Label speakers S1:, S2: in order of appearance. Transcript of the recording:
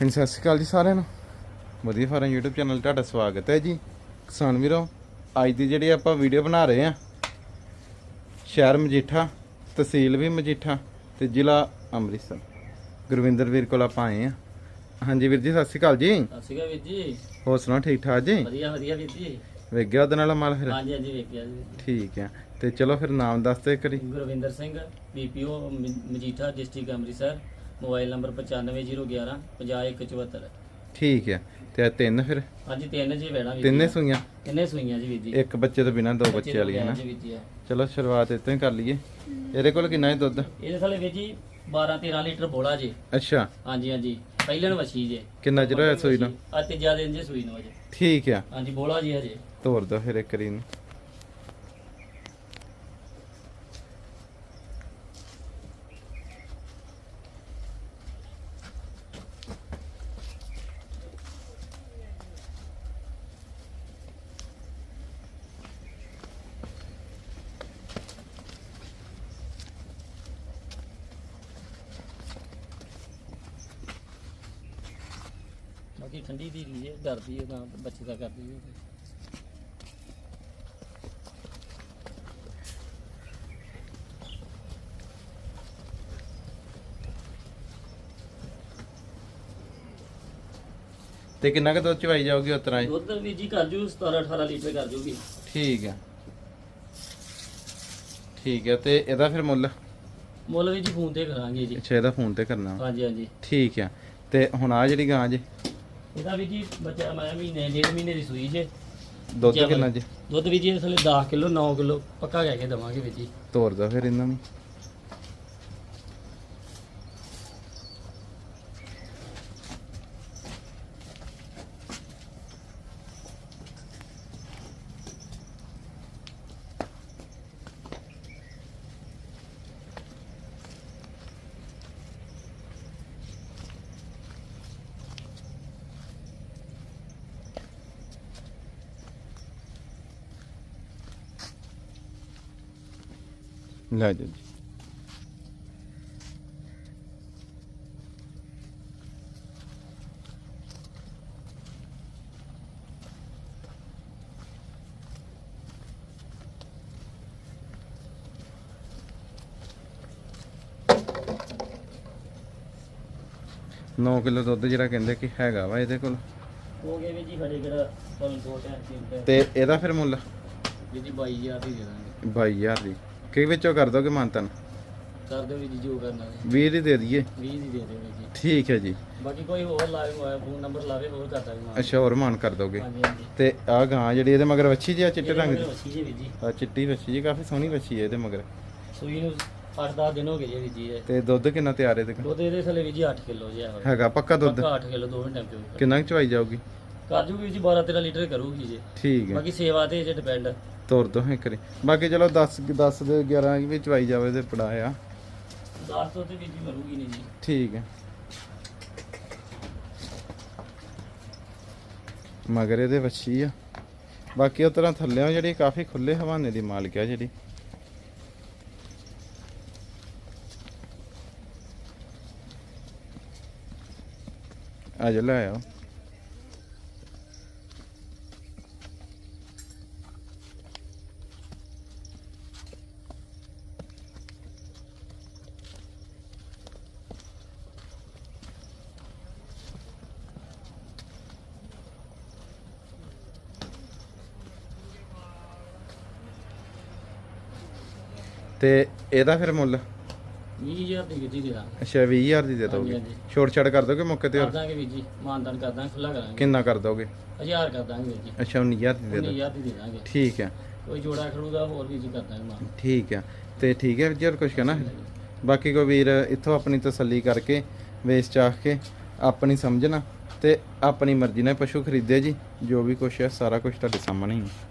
S1: ਹਾਂਜੀ ਸਤਿ ਸ਼੍ਰੀ ਅਕਾਲ ਜੀ ਸਾਰਿਆਂ ਨੂੰ। ਵਧੀਆ ਫਾਰਮ YouTube ਚੈਨਲ ਤੁਹਾਡਾ ਸਵਾਗਤ ਹੈ ਜੀ। ਕਿਸਾਨ ਵੀਰੋ ਅੱਜ ਦੀ ਜਿਹੜੀ ਆਪਾਂ ਵੀਡੀਓ ਬਣਾ ਰਹੇ ਆ ਸ਼ਹਿਰ ਮਜੀਠਾ ਤਹਿਸੀਲ ਵੀ ਮਜੀਠਾ ਤੇ ਜ਼ਿਲ੍ਹਾ ਅੰਮ੍ਰਿਤਸਰ। ਗੁਰਵਿੰਦਰ ਵੀਰ ਕੋਲ ਆਪਾਂ ਆਏ ਆ ਹਾਂਜੀ ਵੀਰ ਜੀ ਸਤਿ ਸ਼੍ਰੀ ਅਕਾਲ ਜੀ।
S2: ਸਤਿ ਸ਼੍ਰੀ ਅਕਾਲ ਵੀਰ ਜੀ।
S1: ਹੋਰ ਸੁਣਾਓ ਠੀਕ ਠਾਕ ਜੀ?
S2: ਵਧੀਆ ਵਧੀਆ ਵੀਰ ਜੀ।
S1: ਵੇਖ ਗਿਆ ਉਹਦੇ ਨਾਲ ਮਾਲ ਫਿਰ?
S2: ਹਾਂਜੀ ਹਾਂਜੀ ਵੇਖਿਆ ਜੀ।
S1: ਠੀਕ ਆ ਤੇ ਚਲੋ ਫਿਰ ਨਾਮ ਦੱਸ ਦੇ ਕਰੀ
S2: Gurvinder Singh BPO Majitha district Amritsar. Mobile number 95011 50174
S1: ਠੀਕ ਆ ਤੇ ਇਹ ਤਿੰਨ ਫਿਰ?
S2: ਹਾਂਜੀ ਤਿੰਨ ਜੀ ਵੇਣਾ ਵੀਰ
S1: ਤਿੰਨੇ। ਸੂਈਆਂ?
S2: ਤਿੰਨੇ ਸੂਈਆਂ ਜੀ ਵੀਰ ਜੀ।
S1: ਇੱਕ ਬੱਚੇ ਤੋਂ ਬਿਨਾ ਦੋ ਬੱਚੇ ਵਾਲੀਆਂ ਨਾ?
S2: ਜੀ ਵੀਰ ਜੀ
S1: ਚਲੋ ਸ਼ੁਰੂਆਤ ਇੱਥੋਂ ਹੀ ਕਰ ਲਈਏ। ਇਹਦੇ ਕੋਲ ਕਿੰਨਾ ਹੈ ਦੁੱਧ?
S2: ਇਹਦੇ ਥੱਲੇ ਵੀਰ ਜੀ 12 13 ਲੀਟਰ ਬੋਲਾ ਜੀ।
S1: ਅੱਛਾ।
S2: ਹਾਂਜੀ ਹਾਂਜੀ। ਪਹਿਲਣ ਵਛੀ ਜੇ।
S1: ਕਿੰਨਾ ਚਿਰ ਹੋਇਆ ਸੂਈ ਨੂੰ?
S2: ਆ ਤੀਜਾ ਦਿਨ ਜੇ ਸੂਈ ਨੂੰ ਅਜੇ।
S1: ਠੀਕ ਆ।
S2: ਹਾਂਜੀ ਬੋਲਾ ਜੀ ਹਜੇ।
S1: ਤੋਰ ਦੋ ਫਿਰ ਇੱਕ ਰੀ
S2: ਬਾਕੀ ਠੰਡੀ ਦੀ ਲਈ ਡਰਦੀ ਹੈ ਤਾਂ ਬੱਚੇ ਦਾ ਕਰਦੀ ਹੈ।
S1: ਤੇ ਕਿੰਨਾ ਕੁ ਦੁੱਧ ਚਵਾਈ ਜਾਊਗੀ ਉਤਰਾ
S2: ਦੁੱਧ ਵੀ ਜੀ ਕਰ ਜੂ 17 18 ਲੀਟਰ ਕਰ ਜੂਗੀ।
S1: ਠੀਕ ਆ ਠੀਕ ਆ ਤੇ ਇਹਦਾ ਫਿਰ ਮੁੱਲ?
S2: ਮੁੱਲ ਵੀ ਜੀ ਫੋਨ ਤੇ ਕਰਾਂਗੇ ਜੀ।
S1: ਅੱਛਾ ਇਹਦਾ ਫੋਨ ਤੇ ਕਰਨਾ।
S2: ਹਾਂਜੀ ਹਾਂਜੀ।
S1: ਠੀਕ ਆ ਤੇ ਹੁਣ ਆ ਜਿਹੜੀ ਗਾਂ ਜੀ?
S2: ਇਹਦਾ ਵੀ ਜੀ ਬੱਚਾ ਮੈਂ ਮਹੀਨੇ ਡੇਢ ਮਹੀਨੇ ਦੀ ਸੂਈ ਜੇ।
S1: ਦੁੱਧ
S2: ਬੱਚਿਆਂ
S1: ਕਿੰਨਾ ਜੀ?
S2: ਦੁੱਧ ਵੀ ਜੀ ਇਸ ਵੇਲੇ 10 ਕਿਲੋ 9 ਕਿਲੋ ਪੱਕਾ ਕਹਿ ਕੇ ਦਵਾਂਗੇ ਵੀ ਜੀ।
S1: ਤੋਰ ਦੋ ਫਿਰ ਇਹਨਾਂ ਨੂੰ। ਲੈ ਜੀ ਨੌ ਕਿਲੋ ਦੁੱਧ ਜਿਹੜਾ ਕਹਿੰਦੇ ਕਿ ਹੈਗਾ ਵਾ ਇਹਦੇ ਕੋਲ।
S2: ਹੋ ਗਏ ਵੀ ਜੀ ਸਾਡੇ ਕਿਹੜਾ ਤੁਹਾਨੂੰ ਦੋ ਟਾਈਮ
S1: ਤੇ ਇਹਦਾ ਫਿਰ ਮੁੱਲ?
S2: ਜੀ 22000 ਦੀ ਦੇ ਦਾਂਗੇ।
S1: 22000 ਦੀ। ਕਿ ਵਿੱਚੋਂ ਕਰ ਦੋਗੇ ਮਾਨਤਨ?
S2: ਕਰ ਦਿਓ ਜੀ ਜੋ ਕਰਨਾ ਹੈ
S1: 20 ਦੀ ਦੇ ਦਈਏ?
S2: 20 ਦੀ ਦੇ ਦਿਓ ਜੀ।
S1: ਠੀਕ ਹੈ ਜੀ।
S2: ਬਾਕੀ ਕੋਈ ਹੋਰ ਲਾਵੇ ਮੋਬਾਈਲ ਫੋਨ ਨੰਬਰ ਲਾਵੇ ਹੋਰ ਕਰ ਦਾਂਗੇ
S1: ਅੱਛਾ ਹੋਰ ਮਾਨ ਕਰ ਦੋਗੇ।
S2: ਹਾਂਜੀ ਹਾਂਜੀ।
S1: ਤੇ ਆ ਗਾਂ ਜਿਹੜੀ ਇਹਦੇ ਮਗਰ ਵੱਛੀ ਜੀ ਆ ਚਿੱਟੇ ਰੰਗ ਦੀ?
S2: ਵਸੀ ਜੀ ਵੀ ਜੀ।
S1: ਆ ਚਿੱਟੀ ਵੱਛੀ ਜੀ ਕਾਫੀ ਸੋਹਣੀ ਵੱਛੀ ਹੈ ਇਹਦੇ ਮਗਰ।
S2: ਸੂਈ ਨੂੰ 8-10 ਦਿਨ ਹੋ ਗਏ ਜੀ ਜੀ ਇਹ।
S1: ਤੇ ਦੁੱਧ ਕਿੰਨਾ ਤਿਆਰ ਇਹਦੇ ਕੋਲ?
S2: ਦੁੱਧ ਇਹਦੇ ਥੱਲੇ ਵੀ ਜੀ 8 ਕਿਲੋ ਜੀ ਹੈ
S1: ਹੈਗਾ ਪੱਕਾ ਦੁੱਧ?
S2: ਪੱਕਾ 8 ਕਿਲੋ ਦੋਵੇਂ ਟਾਈਮ ਚੋਂ।
S1: ਕਿੰਨਾ ਕੁ ਚਵਾਈ ਜਾਊਗੀ?
S2: ਕਰ ਜੂਗੀ ਜੀ 12-13 ਲੀਟਰ ਕਰੂਗੀ ਜੀ।
S1: ਠੀਕ ਹੈ।
S2: ਬਾਕੀ ਸੇਵਾ ਤੇ ਜੇ ਡਿਪੈਂਡ
S1: ਤੋਰ ਦੋ ਇੱਕ ਵਾਰੀ। ਬਾਕੀ ਚਲੋ 10 10 ਦੇ 11 ਵੀ ਚਵਾਈ ਜਾਵੇ ਤੇ ਪੜਾਇਆ।
S2: 10 ਤੋਂ ਤੇ ਵੀ ਜੀ ਮਰੂਗੀ ਨਹੀਂ ਜੀ।
S1: ਠੀਕ ਹੈ। ਮਗਰ ਇਹਦੇ ਵੱਛੀ ਆ। ਬਾਕੀ ਉਹ ਤਰ੍ਹਾਂ ਥੱਲਿਆਂ ਜਿਹੜੀ ਕਾਫੀ ਖੁੱਲੇ ਹਵਾਨੇ ਦੀ ਮਾਲਕ ਆ ਜਿਹੜੀ। ਆ ਜਾ ਲੈ ਆਓ। ਤੇ ਇਹਦਾ ਫਿਰ ਮੁੱਲ?
S2: 20000 ਦੀ ਵੀ ਜੀ ਦੇ ਦਾਂਗੇ
S1: ਅੱਛਾ 20000 ਦੀ ਦੇ ਦੋਗੇ।
S2: ਹਾਂਜੀ,
S1: ਛੋਟ ਛੜ ਕਰ ਦੋਗੇ ਮੌਕੇ ਤੇ
S2: ਕਰ
S1: ਹੋਰ?
S2: ਦਾਂਗੇ ਵੀ ਜੀ ਮਾਨਦਾਨ ਕਰ ਦਾਂਗੇ ਖੁੱਲਾ ਕਰਾਂਗੇ।
S1: ਕਿੰਨਾ ਕਰ ਦੋਗੇ?
S2: 1000 ਕਰ ਦਾਂਗੇ ਵੀ ਜੀ।
S1: ਅੱਛਾ 19000 ਦੀ ਦੇ ਦੋ
S2: 19000 ਦੀ ਦੇ ਦਾਂਗੇ।
S1: ਠੀਕ ਹੈ।
S2: ਕੋਈ ਜੋੜਾ ਖੜੂਗਾ ਹੋਰ ਵੀ ਜੀ ਕਰ ਦਾਂਗੇ ਮਾਨ।
S1: ਠੀਕ ਹੈ। ਤੇ ਠੀਕ ਹੈ ਜੀ ਹੋਰ ਕੁਝ ਕਹਿਣਾ? ਬਾਕੀ ਕੋਈ ਵੀਰ ਇੱਥੋਂ ਆਪਣੀ ਤਸੱਲੀ ਕਰਕੇ ਵੇਚ ਚਾਖ ਕੇ ਆਪਣੀ ਸਮਝਣਾ ਤੇ ਆਪਣੀ ਮਰਜ਼ੀ ਨਾਲ ਪਸ਼ੂ ਖਰੀਦੇ ਜੀ ਜੋ ਵੀ ਕੁਛ ਹੈ ਸਾਰਾ ਕੁਝ ਤੁਹਾਡੇ ਸਾਹਮਣੇ ਹੀ ਹੈ।